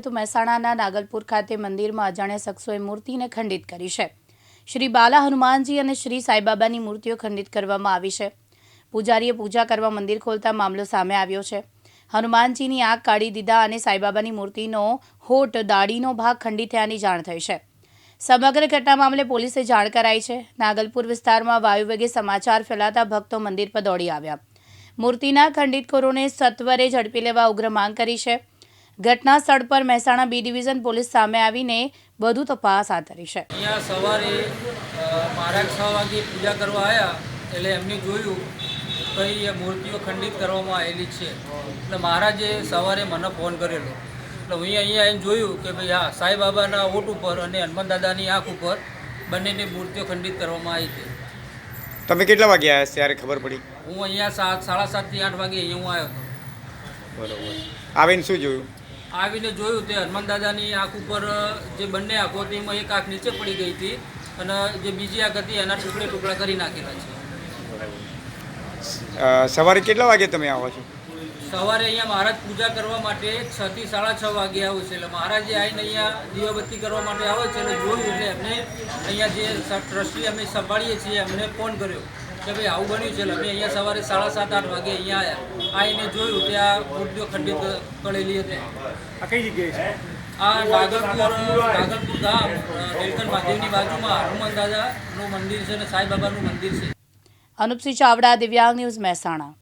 તો મહેસાણાના નાગલપુર ખાતે મંદિરમાં અજાણ્યા શખ્સોએ મૂર્તિને ખંડિત કરી છે. શ્રી બાલા હનુમાનજી અને શ્રી સાંઈબાબાની મૂર્તિઓ ખંડિત કરવામાં આવી છે. પૂજારીએ પૂજા કરવા મંદિર ખોલતા મામલો સામે આવ્યો છે. હનુમાનજીની આંખ કાઢી દીધા અને સાંઈબાબાની મૂર્તિનો હોઠ, દાઢીનો ભાગ ખંડિત થયાની જાણ થઈ છે. સમગ્ર ઘટના મામલે પોલીસે જાણ કરાઈ છે. નાગલપુર વિસ્તારમાં વાયુવેગે સમાચાર ફેલાતા ભક્તો મંદિર પર દોડી આવ્યા. મૂર્તિના ખંડિતખોરોને સત્વરે ઝડપી લેવા ઉગ્ર માંગ કરી છે. ઘટના સ્થળ પર મહેસાણા બી ડિવિઝન પોલીસ સામે આવીને વધુ તપાસ હાથ ધરી છે. અહીંયા સવારે મારા છ વાગે પૂજા કરવા આવ્યા એટલે એમને જોયું કઈ એ મૂર્તિઓ ખંડિત કરવામાં આવેલી છે. એટલે મહારાજે સવારે મને ફોન કરેલો. એટલે હું અહીંયા આવીને જોયું કે ભાઈ હા સાંઈબાબાના ઓટ ઉપર અને હનુમાન દાદાની આંખ ઉપર બંનેની મૂર્તિઓ ખંડિત કરવામાં આવી છે. તમે કેટલા વાગે આવ્યા ત્યારે ખબર પડી? હું અહીંયા સાત સાડા સાતથી આઠ વાગે અહીંયા હું આવ્યો હતો. બરોબર. આવીને શું જોયું? આવીને જોયું તે હનુમાન દાદાની આંખ ઉપર જે બંને આંખો હતી એમાં એક આંખ નીચે પડી ગઈ હતી અને જે બીજી આંખ હતી એના ટુકડે ટુકડા કરી નાખેલા છે. સવારે કેટલા વાગે તમે આવો છો? સવારે અહીંયા મહારાજ પૂજા કરવા માટે છ થી સાડા છ વાગે આવે છે. એટલે મહારાજે આવીને અહીંયા દીવાબત્તી કરવા માટે આવે છે એટલે જોયું એટલે એમને અહીંયા જે ટ્રસ્ટી અમે સંભાળીએ છીએ એમને ફોન કર્યો. કે ભાઈ આવું બન્યું છે અમે અહીંયા સવારે સાડા સાત આઠ વાગે અહીંયા આવ્યા આવીને જોયું આ મૂર્તિઓ ખંડિત પડેલી હતી. આ કઈ જગ્યાએ છે? આ નાગલપુર નાગલપુર ગામ નીલકંઠ મહાદેવની બાજુમાં હનુમાન દાદાનું મંદિર છે અને સાંઈ બાબાનું મંદિર છે. અનુપસિંહ ચાવડા દિવ્યાંગ ન્યૂઝ મહેસાણા.